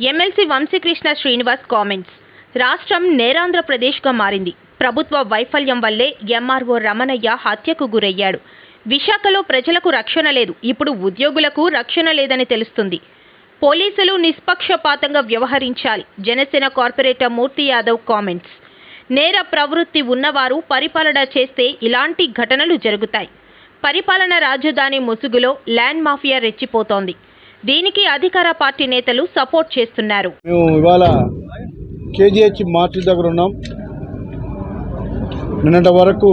MLC Vamsikrishna Srinivas comments. రాష్ట్రం నేరాంధ్రప్రదేశ్గా మారింది. ప్రభుత్వ వైఫల్యం వల్లే ఎంఆర్ఓ రమణయ్య హత్యకు గురయ్యాడు. విశాఖలో ప్రజలకు రక్షణ లేదు. ఇప్పుడు ఉద్యోగులకు రక్షణ లేదని తెలుస్తుంది. పోలీసులు నిష్పక్షపాతంగా వ్యవహరించాలి. Janasena corporator Murthy Yadav comments. నేర ప్రవృత్తి ఉన్నవారు పరిపాలన చేస్తే ఇలాంటి ఘటనలు జరుగుతాయి. పరిపాలన రాజధాని ముసుగులో ల్యాండ్ మాఫియా రెచ్చిపోతోంది. దీనికి అధికార పార్టీ నేతలు సపోర్ట్ చేస్తున్నారు. మేము ఇవాళ కేజీహెచ్ మార్చి దగ్గర ఉన్నాం. నిన్నటి వరకు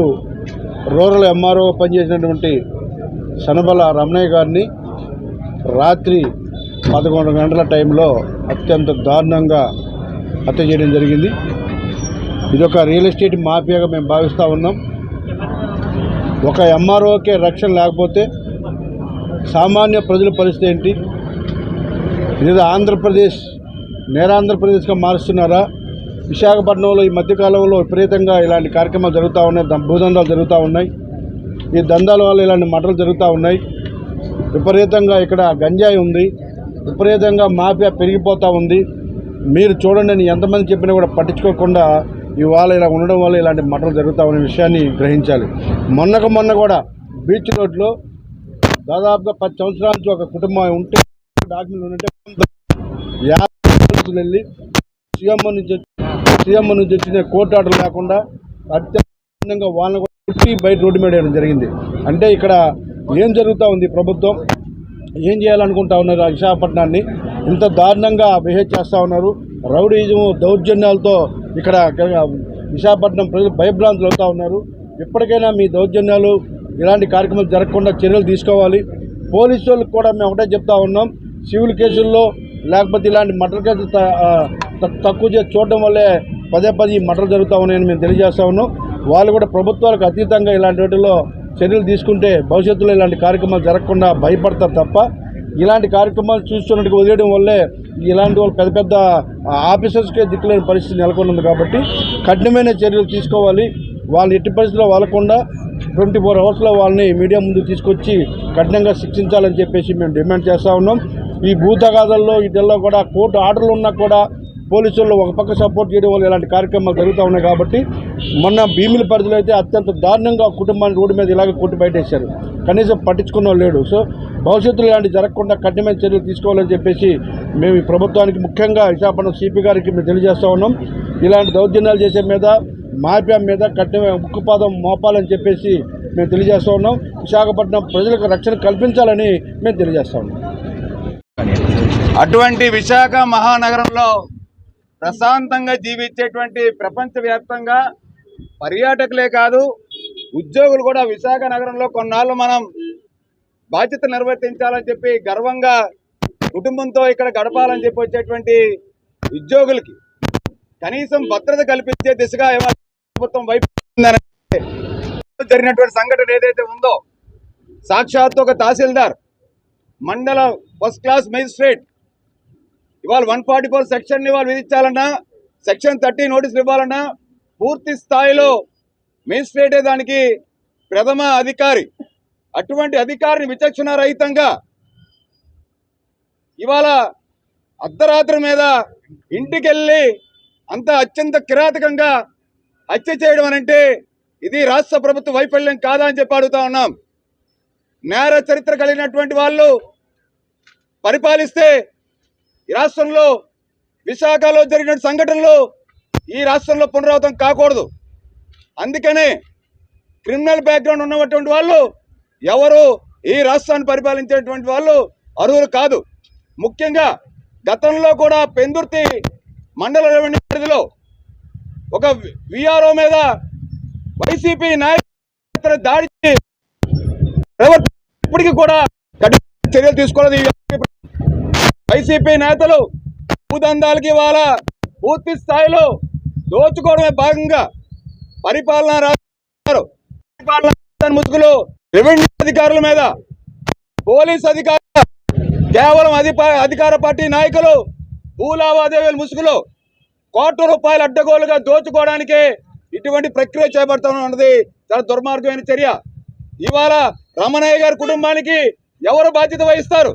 రూరల్ ఎంఆర్ఓ పనిచేసినటువంటి సనబల రమణయ్య గారిని రాత్రి పదకొండు గంటల టైంలో అత్యంత దారుణంగా హత్య చేయడం జరిగింది. ఇదొక రియల్ ఎస్టేట్ మాఫియాగా మేము భావిస్తూ ఉన్నాం. ఒక ఎంఆర్ఓకే రక్షణ లేకపోతే సామాన్య ప్రజల పరిస్థితి ఏంటి? ఇదేదో ఆంధ్రప్రదేశ్ నేరాంధ్రప్రదేశ్గా మారుస్తున్నారా? విశాఖపట్నంలో ఈ మధ్యకాలంలో విపరీతంగా ఇలాంటి కార్యక్రమాలు జరుగుతూ ఉన్నాయి. ద- భూదందాలు జరుగుతూ ఉన్నాయి. ఈ దందాల వల్ల ఇలాంటి మటలు జరుగుతూ ఉన్నాయి. విపరీతంగా ఇక్కడ గంజాయి ఉంది. విపరీతంగా మాఫియా పెరిగిపోతూ ఉంది. మీరు చూడండి అని ఎంతమంది చెప్పినా కూడా పట్టించుకోకుండా ఇవాళ ఇలా ఉండడం వల్ల ఇలాంటి మటలు జరుగుతూ ఉన్న విషయాన్ని గ్రహించాలి. మొన్నకు మొన్న కూడా బీచ్ రోడ్లో దాదాపుగా పది సంవత్సరాల నుంచి ఒక కుటుంబం ఉంటే డాక్యుమెంట్ ఉంటే యాభై వెళ్ళి సీఎం నుంచి సీఎం నుంచి వచ్చిన కోర్టు ఆర్డర్ లేకుండా అత్యంతంగా వాళ్ళని కూడా కుట్టి బయట రోడ్డు మీద వేయడం జరిగింది. అంటే ఇక్కడ ఏం జరుగుతూ ఉంది ప్రభుత్వం? ఏం చేయాలనుకుంటా ఉన్నారు ఆ విశాఖపట్నాన్ని? ఇంత దారుణంగా బిహేవ్ చేస్తూ ఉన్నారు. రౌడీజం దౌర్జన్యాలతో ఇక్కడ విశాఖపట్నం ప్రజలు భయభ్రాంతులు అవుతూ ఉన్నారు. ఇప్పటికైనా మీ దౌర్జన్యాలు ఇలాంటి కార్యక్రమాలు జరగకుండా చర్యలు తీసుకోవాలి. పోలీసు వాళ్ళకి కూడా మేము ఒకటే చెప్తా ఉన్నాం. సివిల్ కేసుల్లో లేకపోతే ఇలాంటి మటర్ కేసులు త- త- తక్కువ చేసి చూడడం వల్లే పదే పదే ఈ మటలు జరుగుతూ ఉన్నాయని మేము తెలియజేస్తా ఉన్నాం. వాళ్ళు కూడా ప్రభుత్వాలకు అతీతంగా ఇలాంటి వాటిలో చర్యలు తీసుకుంటే భవిష్యత్తులో ఇలాంటి కార్యక్రమాలు జరగకుండా భయపడతారు తప్ప ఇలాంటి కార్యక్రమాలు చూస్తున్నట్టుగా వదిలేయడం వల్లే ఇలాంటి వాళ్ళు పెద్ద పెద్ద ఆఫీసర్స్కే దిక్కులేని పరిస్థితి నెలకొన్నది కాబట్టి కఠినమైన చర్యలు తీసుకోవాలి. వాళ్ళు ఎట్టి పరిస్థితుల్లో వాళ్ళకుండా ట్వంటీ ఫోర్ అవర్స్లో వాళ్ళని మీడియా ముందు తీసుకొచ్చి కఠినంగా శిక్షించాలని చెప్పేసి మేము డిమాండ్ చేస్తూ ఉన్నాం. ఈ భూతగాథల్లో వీటిల్లో కూడా కోర్టు ఆర్డర్లు ఉన్నా కూడా పోలీసులు ఒక పక్క సపోర్ట్ చేయడం వల్ల ఇలాంటి కార్యక్రమాలు జరుగుతూ ఉన్నాయి కాబట్టి మొన్న భీమిలి పరిధిలో అయితే అత్యంత దారుణంగా కుటుంబాన్ని రోడ్డు మీద ఇలాగే కొట్టి బయటేశారు. కనీసం పట్టించుకున్న వాళ్ళు లేడు. సో భవిష్యత్తులో ఇలాంటి జరగకుండా కఠినమైన చర్యలు తీసుకోవాలని చెప్పేసి మేము ఈ ప్రభుత్వానికి ముఖ్యంగా విశాఖపట్నం సిపి గారికి మేము తెలియజేస్తూ ఉన్నాం. ఇలాంటి దౌర్జన్యాలు చేసే మీద మాఫియా మీద కఠిన ఉక్కుపాదం మోపాలని చెప్పేసి మేము తెలియజేస్తూ ఉన్నాం. విశాఖపట్నం ప్రజలకు రక్షణ కల్పించాలని మేము తెలియజేస్తా ఉన్నాం. అటువంటి విశాఖ మహానగరంలో ప్రశాంతంగా జీవించేటువంటి ప్రపంచవ్యాప్తంగా పర్యాటకులే కాదు ఉద్యోగులు కూడా విశాఖ నగరంలో కొన్నాళ్ళు మనం బాధ్యత నిర్వర్తించాలని చెప్పి గర్వంగా కుటుంబంతో ఇక్కడ గడపాలని చెప్పి వచ్చేటువంటి ఉద్యోగులకి కనీసం భద్రత కల్పించే దిశగా ప్రభుత్వం వైపు ఉందని జరిగినటువంటి సంఘటన ఏదైతే ఉందో సాక్షాత్తు ఒక తహసీల్దార్ మండల ఫస్ట్ క్లాస్ మేజిస్ట్రేట్ ఇవాళ వన్ ఫార్టీ ఫోర్ సెక్షన్ ఇవాళ విధించాలన్నా సెక్షన్ థర్టీ నోటీసులు ఇవ్వాలన్నా పూర్తి స్థాయిలో మేజిస్ట్రేటే దానికి ప్రథమ అధికారి. అటువంటి అధికారిని విచక్షణ రహితంగా ఇవాళ అర్ధరాత్రి మీద ఇంటికి వెళ్ళి అంత అత్యంత కిరాతకంగా హత్య చేయడం అనంటే ఇది రాష్ట్ర ప్రభుత్వ వైఫల్యం కాదా అని చెప్పి అడుగుతా ఉన్నాం. నేర చరిత్ర కలిగినటువంటి వాళ్ళు పరిపాలిస్తే ఈ రాష్ట్రంలో విశాఖలో జరిగిన సంఘటనలు ఈ రాష్ట్రంలో పునరావృతం కాకూడదు. అందుకనే క్రిమినల్ బ్యాక్గ్రౌండ్ ఉన్నటువంటి వాళ్ళు ఎవరు ఈ రాష్ట్రాన్ని పరిపాలించేటువంటి వాళ్ళు అర్హులు కాదు. ముఖ్యంగా గతంలో కూడా పెందుర్తి మండల రెవెన్యూ పరిధిలో ఒక విఆర్ఓ మీద వైసీపీ నాయకులు దాడి ప్రవర్తి- ఇప్పటికీ కూడా కఠిన చర్యలు తీసుకోలేదు. వైసీపీ నేతలు భూదందాలకి ఇవాళ పూర్తి స్థాయిలో దోచుకోవడమే భాగంగా పరిపాలన రాశారు పరిపాలన ముసుగులు రెవెన్యూ అధికారుల మీద పోలీస్ అధికారులు కేవలం అధికార పార్టీ నాయకులు భూలావాదేవీల ముసుగులో కోట్ల రూపాయలు అడ్డగోలుగా దోచుకోవడానికి ఇటువంటి ప్రక్రియ చేపడుతున్నది చాలా దుర్మార్గమైన చర్య. ఇవాళ రమణయ్య గారి కుటుంబానికి ఎవరు బాధ్యత వహిస్తారు?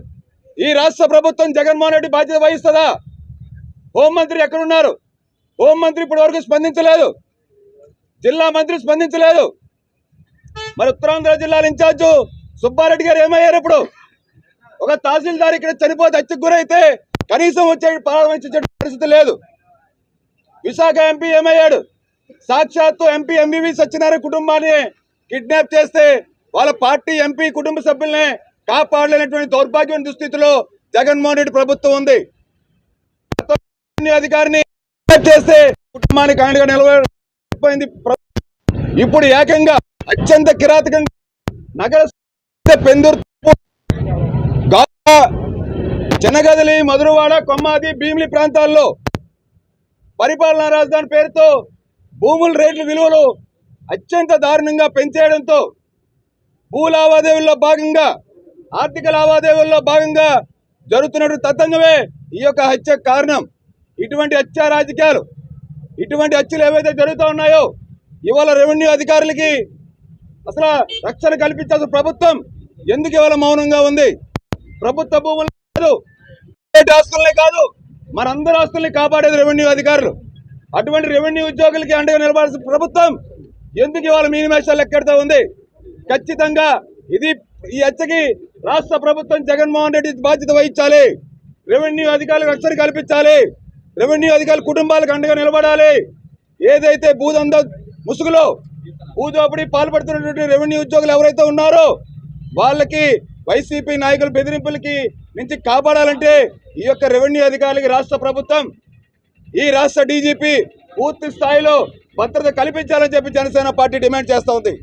ఈ రాష్ట్ర ప్రభుత్వం జగన్మోహన్ రెడ్డి బాధ్యత వహిస్తుందా? హోంమంత్రి ఎక్కడున్నారు? హోంమంత్రి ఇప్పటి వరకు స్పందించలేదు. జిల్లా మంత్రి స్పందించలేదు. మరి ఉత్తరాంధ్ర జిల్లాల ఇన్ఛార్జు సుబ్బారెడ్డి గారు ఏమయ్యారు ఇప్పుడు? ఒక తహసీల్దార్ ఇక్కడ చనిపోతే హత్యకు గురైతే కనీసం వచ్చే ప్రారంభించే పరిస్థితి లేదు. విశాఖ ఎంపీ ఏమయ్యాడు? సాక్షాత్తు ఎంపీ ఎంబీవి సత్యనారాయణ కుటుంబాన్ని కిడ్నాప్ చేస్తే వాళ్ళ పార్టీ ఎంపీ కుటుంబ సభ్యుల్ని కాపాడలేనటువంటి దౌర్భాగ్యం దుస్థితిలో జగన్మోహన్ రెడ్డి ప్రభుత్వం ఉంది. అధికారిని చేస్తే కుటుంబానికి ఆయనగా నిలబడిపోయింది ఇప్పుడు ఏకంగా అత్యంత కిరాతకంగా నగర పెందుర్తి చెనగదలి మధురవాడ కొమ్మాది భీమిలి ప్రాంతాల్లో పరిపాలనా రాజధాని పేరుతో భూముల రేట్ల విలువలు అత్యంత దారుణంగా పెంచేయడంతో భూ లావాదేవీల్లో భాగంగా ఆర్థిక లావాదేవీల్లో భాగంగా జరుగుతున్నటువంటి తతంగమే ఈ యొక్క హత్యకు కారణం. ఇటువంటి హత్య రాజకీయాలు ఇటువంటి హత్యలు ఏవైతే జరుగుతూ ఉన్నాయో ఇవాళ రెవెన్యూ అధికారులకి అసలు రక్షణ కల్పించాల్సిన ప్రభుత్వం ఎందుకు ఇవాళ మౌనంగా ఉంది? ప్రభుత్వ భూములు కాదు ప్రైవేట్ ఆస్తులనే కాదు మనందరి ఆస్తుల్ని కాపాడేది రెవెన్యూ అధికారులు. అటువంటి రెవెన్యూ ఉద్యోగులకి అండగా నిలబడాల్సిన ప్రభుత్వం ఎందుకు ఇవాళ మీనిమేషాలు ఎక్కడతా ఉంది? ఖచ్చితంగా ఇది ఈ హత్యకి రాష్ట్ర ప్రభుత్వం జగన్మోహన్ రెడ్డి బాధ్యత వహించాలి. రెవెన్యూ అధికారులకు రక్షణ కల్పించాలి. రెవెన్యూ అధికారులు కుటుంబాలకు అండగా నిలబడాలి. ఏదైతే భూదంద ముసుగులో భూదోపిడి పాల్పడుతున్నటువంటి రెవెన్యూ ఉద్యోగులు ఎవరైతే ఉన్నారో వాళ్ళకి వైసీపీ నాయకుల బెదిరింపులకి నుంచి కాపాడాలంటే ఈ యొక్క రెవెన్యూ అధికారులకి రాష్ట్ర ప్రభుత్వం ఈ రాష్ట్ర డీజీపీ పూర్తి స్థాయిలో భద్రత కల్పించాలని చెప్పి జనసేన పార్టీ డిమాండ్ చేస్తూ ఉంది.